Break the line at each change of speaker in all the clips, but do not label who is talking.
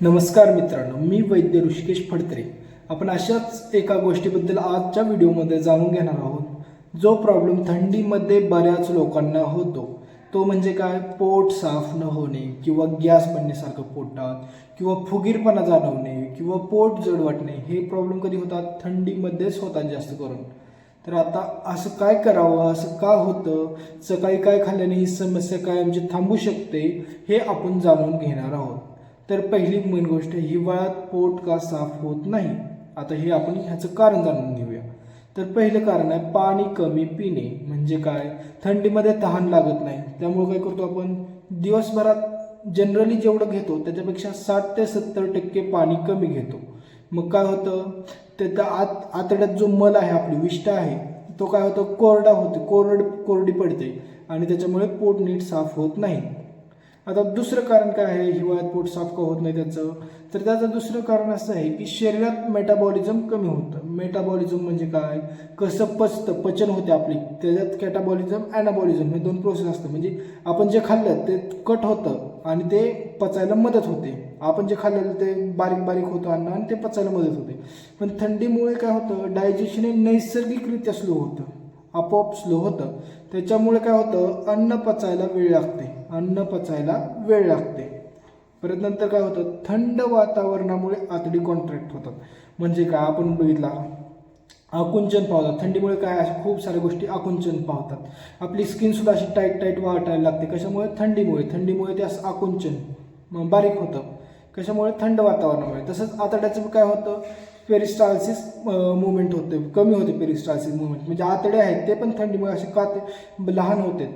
नमस्कार मित्रांनो मी वैद्य ऋषिकेश फडकरे आपण अशाच एका गोष्टीबद्दल आजच्या व्हिडिओमध्ये जाणून घेणार आहोत. जो प्रॉब्लेम थंडीमध्ये बऱ्याच लोकांना होतो. तो म्हणजे काय? पोट साफ न होणे किंवा गॅस बनण्यासारखं पोटात किंवा फुगीरपणा जाणवणे किंवा पोट जड वाटणे हे प्रॉब्लेम कधी होतात? थंडीमध्येच होतात जास्त करून. तर आता असं काय करावं? असं का होतं? सकाळी काय खाल्ल्याने ही समस्या काय म्हणजे थांबू शकते? हे आपण जाणून घेणार आहोत. तर पहिली मेन गोष्ट हिवाळ्यात पोट का साफ होत नाही? आता हे आपण ह्याचं कारण जाणून घेऊया. तर पहिलं कारण आहे पाणी कमी पिणे. म्हणजे काय? थंडीमध्ये तहान लागत नाही. त्यामुळे काय करतो आपण? दिवसभरात जनरली जेवढं घेतो त्याच्यापेक्षा साठ ते सत्तर टक्के पाणी कमी घेतो. मग काय होतं? ते त्या आत आतड्यात जो मल आहे आपली विष्ठा आहे तो काय होतो? कोरडा होतो. कोरड कोरडी पडते. आणि त्याच्यामुळे पोट नीट साफ होत नाही. आता दुसरं कारण काय आहे? हिवाळ्यात पोट साफ का होत नाही त्याचं? तर त्याचं दुसरं कारण असं आहे की शरीरात मेटाबॉलिझम कमी होतं. मेटाबॉलिझम म्हणजे काय? कसं पचतं? पचन होते आपली. त्याच्यात कॅटाबॉलिझम ॲनाबॉलिझम हे दोन प्रोसेस असतं. म्हणजे आपण जे खाल्लं ते कट होतं आणि ते पचायला मदत होते. आपण जे खाल्लेलं ते बारीक बारीक होतं अन्न आणि ते पचायला मदत होते. पण थंडीमुळे काय होतं? डायजेशन हे नैसर्गिकरित्या स्लो होतं. आपोआप स्लो होतं. त्याच्यामुळे काय होतं अन्न पचायला वेळ लागते. अन्न पचायला वेळ लागते. परत नंतर काय होतं थंड वातावरणामुळे आतडी कॉन्ट्रॅक्ट होतात. म्हणजे काय आपण बघितला आकुंचन पावतात. थंडीमुळे काय अशा खूप साऱ्या गोष्टी आकुंचन पावतात. आपली स्किनसुद्धा अशी टाईट टाईट वाटायला लागते. कशामुळे? थंडीमुळे. थंडीमुळे ते असं आकुंचन बारीक होतं. कशामुळे? थंड वातावरणामुळे. तसंच आतड्याचं काय होतं? पेरिस्टालसिस मुवमेंट होते. कमी होते पेरिस्टालसिस मुवमेंट म्हणजे आतडे आहेत ते पण थंडीमुळे असे काते लहान होते.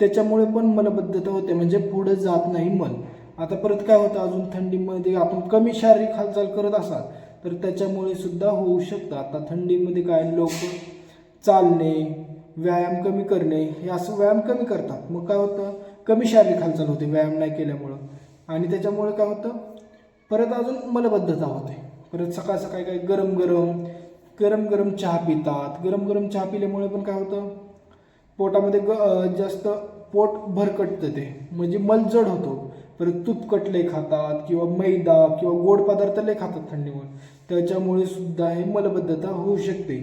त्याच्यामुळे पण मलबद्धता होते. म्हणजे पुढे जात नाही मल आता परत काय होतं? अजून थंडीमध्ये आपण कमी शारीरिक हालचाल करत असाल तर त्याच्यामुळे सुद्धा होऊ शकतं. आता थंडीमध्ये काय? लोक चालणे व्यायाम कमी करणे हे असं व्यायाम कमी करतात. मग काय होतं? कमी शारीरिक हालचाल होते व्यायाम नाही केल्यामुळं. आणि त्याच्यामुळे काय होतं? परत अजून मलबद्धता होते. परत सकाळ सकाळी काय गरम गरम गरम गरम चहा पितात. गरम गरम चहा पिल्यामुळे पण काय होतं? पोटामध्ये ग जास्त पोट भरकटतं ते. म्हणजे मलजड होतो. परत तुपकट लय खातात किंवा मैदा किंवा गोड पदार्थ लय खातात थंडीमुळे. त्याच्यामुळे सुद्धा हे मलबद्धता होऊ शकते.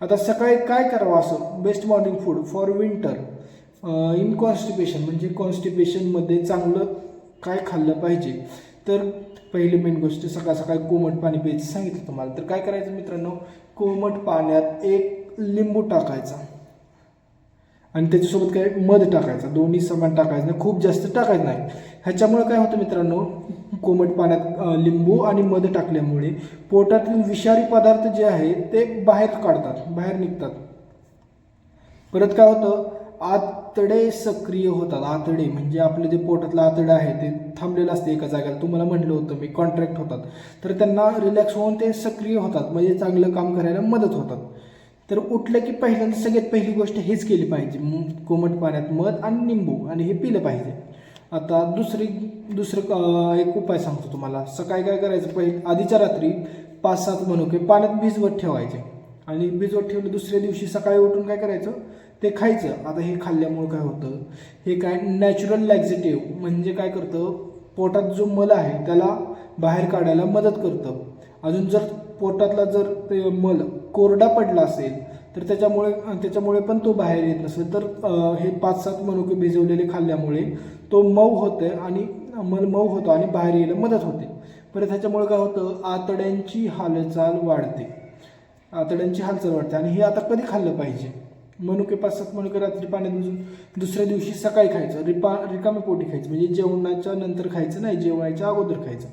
आता सकाळी काय करावं असं? Best morning food for winter in constipation म्हणजे कॉन्स्टिपेशनमध्ये चांगलं काय खाल्लं पाहिजे? तर पहिली मेन गोष्ट सकाळ सकाळी कोमट पाणी प्यायचं सांगितलं तुम्हाला. तर काय करायचं मित्रांनो? कोमट पाण्यात एक लिंबू टाकायचा. आणि त्याच्यासोबत काय? मध टाकायचा. दोन्ही समान टाकायचं नाही खूप जास्त टाकायचं नाही. ह्याच्यामुळे काय होतं मित्रांनो? कोमट पाण्यात लिंबू आणि मध टाकल्यामुळे पोटातील विषारी पदार्थ जे आहेत ते बाहेर काढतात बाहेर निघतात. परत काय होतं? आतडे सक्रिय होतात. आतडे म्हणजे आपले जे पोटातलं आतडे आहे ते थांबलेलं असते एका जागेला तुम्हाला म्हटलं होतं मी कॉन्ट्रॅक्ट होतात. तर त्यांना रिलॅक्स होऊन ते सक्रिय होतात. म्हणजे चांगलं काम करायला मदत होतात. तर उठलं की पहिल्यांदा सगळ्यात पहिली गोष्ट हेच केली पाहिजे. कोमट पाण्यात मध आणि निंबू आणि हे पिलं पाहिजे. आता दुसरी दुसरं एक उपाय सांगतो तुम्हाला. सकाळी काय करायचं? पहिले आधीच्या रात्री पाच सात मनुके पाण्यात भिजवत ठेवायचे. आणि भिजवत ठेवले दुसऱ्या दिवशी सकाळी उठून काय करायचं? ते खायचं. आता हे खाल्ल्यामुळं काय होतं? हे काय नॅचरल लॅक्झेटिव्ह म्हणजे काय करतं? पोटात जो मल आहे त्याला बाहेर काढायला मदत करतं. अजून जर पोटातला जर ते मल कोरडा पडला असेल तर त्याच्यामुळे त्याच्यामुळे पण तो बाहेर येत नसेल. तर हे पाच सात मनुके भिजवलेले खाल्ल्यामुळे तो मऊ होते आणि मल मऊ होतो आणि बाहेर यायला मदत होते. परत ह्याच्यामुळे काय होतं? आतड्यांची हालचाल वाढते. आतड्यांची हालचाल वाढते आणि हे आता कधी खाल्लं पाहिजे? मनुके पाच सात मनुके रात्री पाण्यात भिजून दुसऱ्या दिवशी सकाळी खायचं. रिपा रिकामे पोटी खायचं. म्हणजे जेवणाच्या नंतर खायचं नाही जेवणाच्या अगोदर खायचं.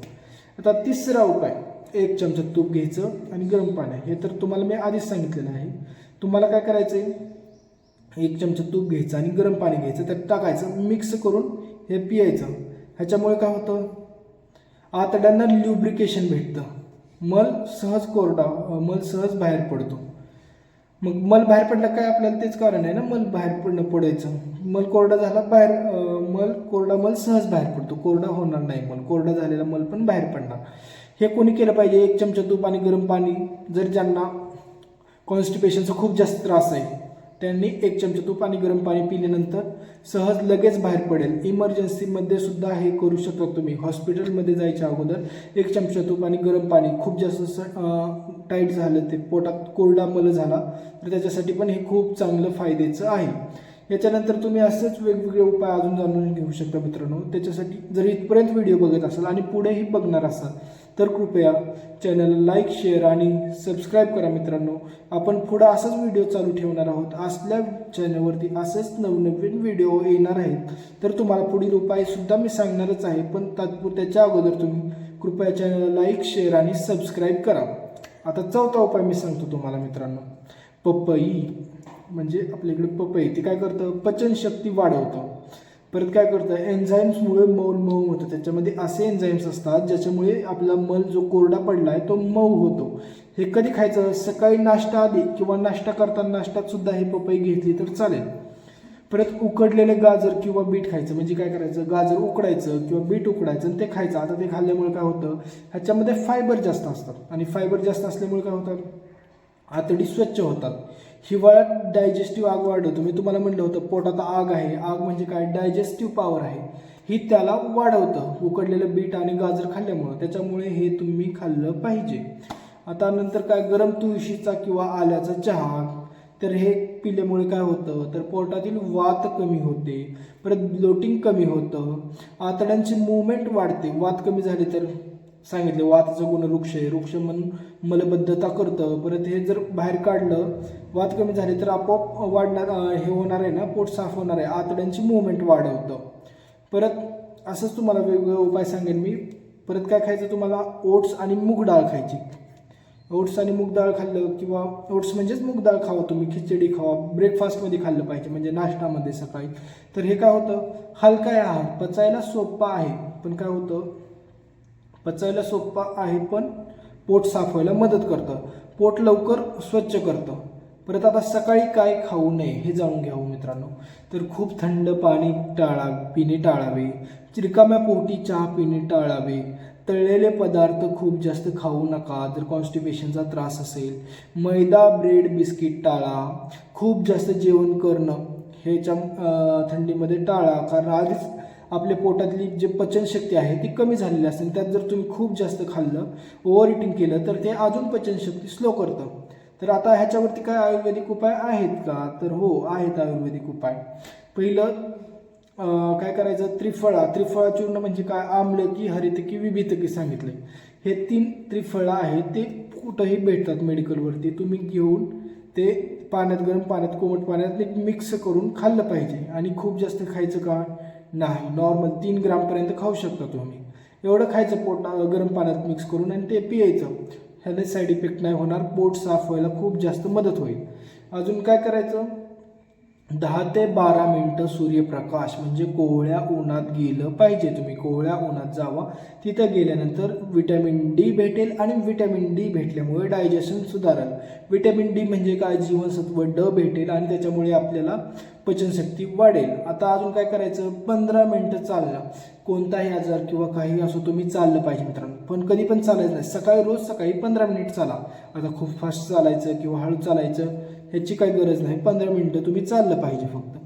आता तिसरा उपाय एक चमचा तूप घ्यायचं आणि गरम पाणी. हे तर तुम्हाला मी आधीच सांगितलेलं आहे. तुम्हाला काय करायचं आहे एक चमचा तूप घ्यायचं आणि गरम पाणी घ्यायचं. त्यात टाकायचं मिक्स करून हे पियायचं. ह्याच्यामुळे काय होतं? आतड्यांना ल्युब्रिकेशन भेटतं. मल सहज कोरडा मल सहज बाहेर पडतो. मग मल बाहेर पडलं काय आपल्याला तेच कारण आहे ना? मल बाहेर पडणं पडायचं मल कोरडा झाला बाहेर मल कोरडा मल सहज बाहेर पडतो. कोरडा होणार नाही मल. कोरडा झालेला मल पण बाहेर पडणार. हे कोणी केलं पाहिजे? एक चमचा तूप आणि गरम पाणी जर ज्यांना कॉन्स्टिपेशनचा खूप जास्त त्रास आहे. त्यांनी एक चमचा तूप आणि गरम पाणी पिल्यानंतर सहज लगेच बाहेर पडेल. इमर्जन्सीमध्ये सुद्धा हे करू शकता तुम्ही. हॉस्पिटलमध्ये जायच्या अगोदर एक चमचा तूप आणि गरम पाणी. खूप जास्त टाईट झालं ते. पोटात कोरडा मल झाला तर त्याच्यासाठी पण हे खूप चांगलं फायद्याचं आहे. याच्यानंतर तुम्ही असेच वेगवेगळे उपाय अजून जाणून घेऊ शकता मित्रांनो. त्याच्यासाठी जर इथपर्यंत व्हिडिओ बघत असाल आणि पुढेही बघणार असाल तर कृपया चॅनलला लाईक शेअर आणि सबस्क्राईब करा मित्रांनो. आपण पुढं असाच व्हिडिओ चालू ठेवणार आहोत. असल्या चॅनलवरती असेच नवनवीन व्हिडिओ येणार आहेत. तर तुम्हाला पुढील उपायसुद्धा मी सांगणारच आहे पण तात्पुर त्याच्या अगोदर तुम्ही कृपया चॅनलला लाईक शेअर आणि सबस्क्राईब करा. आता चौथा उपाय मी सांगतो तुम्हाला मित्रांनो. पपई म्हणजे आपल्याकडे पपई ते काय करतं? पचनशक्ती वाढवतं. परत काय करतं एन्झाईम्समुळे मऊ मऊ होतं. त्याच्यामध्ये असे एन्झाईम्स असतात ज्याच्यामुळे आपला मल जो कोरडा पडला आहे तो मऊ होतो. हे कधी खायचं? सकाळी नाश्ता आधी किंवा नाश्ता करताना नाश्त्यातसुद्धा हे पपई घेतली तर चालेल. परत उकडलेले गाजर किंवा बीट खायचं. म्हणजे काय करायचं? गाजर उकडायचं किंवा बीट उकडायचं आणि ते खायचं. आता ते खाल्ल्यामुळे काय होतं? ह्याच्यामध्ये फायबर जास्त असतात. आणि फायबर जास्त असल्यामुळे काय होतात? आतडी स्वच्छ होतात. हिवाळ्यात डायजेस्टिव्ह आग वाढवतो. मी तुम्हाला म्हटलं होतं पोटात आग आहे. आग म्हणजे काय? डायजेस्टिव्ह पॉवर आहे. ही त्याला वाढवतं. उकडलेलं बीट आणि गाजर खाल्ल्यामुळं. त्याच्यामुळे हे तुम्ही खाल्लं पाहिजे. आता नंतर काय? गरम तुळशीचा किंवा आल्याचा चहा. तर हे पिल्यामुळे काय होतं? तर पोटातील वात कमी होते. परत ब्लोटिंग कमी होतं. आतड्यांची मुवमेंट वाढते. वात कमी झाली तर सांगितले वाताचं गुण वृक्ष आहे. वृक्ष म्हणून मलबद्धता करतं. परत हे जर बाहेर काढलं वात कमी झाली तर आपोआप वाढणार हे होणार आहे ना पोट साफ होणार आहे आतड्यांची मुवमेंट वाढवतं. परत असंच तुम्हाला वेगवेगळे उपाय सांगेन मी. परत काय खायचं तुम्हाला? ओट्स आणि मूग डाळ खायची. ओट्स आणि मूग डाळ खाल्लं किंवा ओट्स म्हणजेच मूग डाळ खावा तुम्ही खिचडी खावा ब्रेकफास्टमध्ये खाल्लं पाहिजे म्हणजे नाश्तामध्ये सकाळी. तर हे काय होतं? हलका आहे आहार पचायला सोपा आहे. पण काय होतं? पचायला सोपा आहे पण पोट साफ व्हायला मदत करतं. पोट लवकर स्वच्छ करतं. परत आता सकाळी काय खाऊ नये हे जाणून घ्यावं मित्रांनो. तर खूप थंड पाणी टाळा पिणे टाळावे. रिकाम्या पोटी चहा पिणे टाळावे. तळलेले पदार्थ खूप जास्त खाऊ नका. जर कॉन्स्टिपेशनचा त्रास असेल मैदा ब्रेड बिस्किट टाळा. खूप जास्त जेवण करणं ह्याच्या थंडीमध्ये टाळा. कारण आधीच आपल्या पोटातली जे पचनशक्ती आहे ती कमी झालेली असते. त्यात जर तुम्ही खूप जास्त खाल्लं ओव्हर इटिंग केलं तर ते अजून पचनशक्ती स्लो करतं. तर आता ह्याच्यावरती काय आयुर्वेदिक उपाय आहेत का? तर हो आहेत आयुर्वेदिक उपाय. पहिलं काय करायचं? त्रिफळा. त्रिफळा चूर्ण म्हणजे काय? आमलकी हरितकी विभितकी सांगितले. हे तीन त्रिफळं आहेत ते कुठंही भेटतात मेडिकलवरती. तुम्ही घेऊन ते पाण्यात गरम पाण्यात कोमट पाण्यात ते मिक्स करून खाल्लं पाहिजे. आणि खूप जास्त खायचं का? नाही नॉर्मल तीन ग्रामपर्यंत खाऊ शकता तुम्ही. एवढं खायचं पोट गरम पाण्यात मिक्स करून आणि ते पियायचं. ह्याने साईड इफेक्ट नाही होणार पोट साफ व्हायला खूप जास्त मदत होईल. अजून काय करायचं? दहा ते बारा मिनटं सूर्यप्रकाश म्हणजे कोवळ्या उन्हात गेलं पाहिजे. तुम्ही कोवळ्या उन्हात जावा. तिथं गेल्यानंतर विटॅमिन डी भेटेल आणि विटॅमिन डी भेटल्यामुळे डायजेशन सुधारेल. विटॅमिन डी म्हणजे काय? जीवनसत्व ड भेटेल आणि त्याच्यामुळे आपल्याला पचनशक्ती वाढेल. आता अजून काय करायचं? पंधरा मिनटं चाललं कोणताही आजार किंवा काही असो तुम्ही चाललं पाहिजे मित्रांनो. पण कधी पण चालायचं नाही. सकाळी रोज सकाळी पंधरा मिनिट चाला. आता खूप फास्ट चालायचं किंवा हळू चालायचं. ह्याची काही गरज नाही. पंधरा मिनटं तुम्ही चाललं पाहिजे फक्त.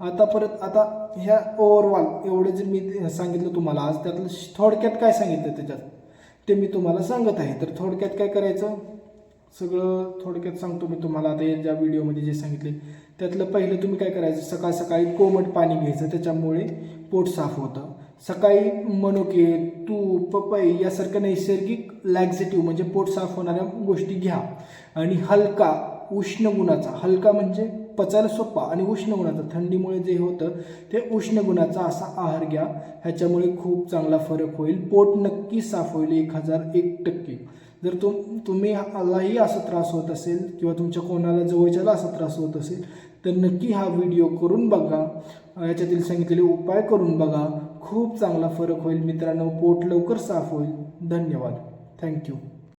आता परत आता ह्या ओव्हरऑल एवढं जे मी सांगितलं तुम्हाला आज त्यातलं थोडक्यात काय सांगितलं त्याच्यात? ते मी तुम्हाला सांगत आहे. तर थोडक्यात काय करायचं? सगळं थोडक्यात सांगतो मी तुम्हाला. आता या ज्या व्हिडिओमध्ये जे सांगितले त्यातलं पहिलं तुम्ही काय करायचं? सकाळ सकाळी कोमट पाणी घ्यायचं. त्याच्यामुळे पोट साफ होतं. सकाळी मनुके तूप पपई यासारख्या नैसर्गिक लॅक्झेटिव्ह म्हणजे पोट साफ होणाऱ्या गोष्टी घ्या. आणि हलका उष्ण गुणाचा हलका म्हणजे पचायला सोपा आणि उष्ण गुणाचा थंडीमुळे जे होतं ते उष्ण गुणाचा असा आहार घ्या ह्याच्यामुळे खूप चांगला फरक होईल. पोट नक्की साफ होईल एक हजार एक टक्के. जर तुम तुम्ही आलाही असा त्रास होत असेल किंवा तुमच्या कोणाला जवळच्याला असा त्रास होत असेल तर नक्की हा व्हिडिओ करून बघा. याच्यातील सांगितलेले उपाय करून बघा. खूप चांगला फरक होईल मित्रांनो. पोट लवकर साफ होईल. धन्यवाद. थँक्यू.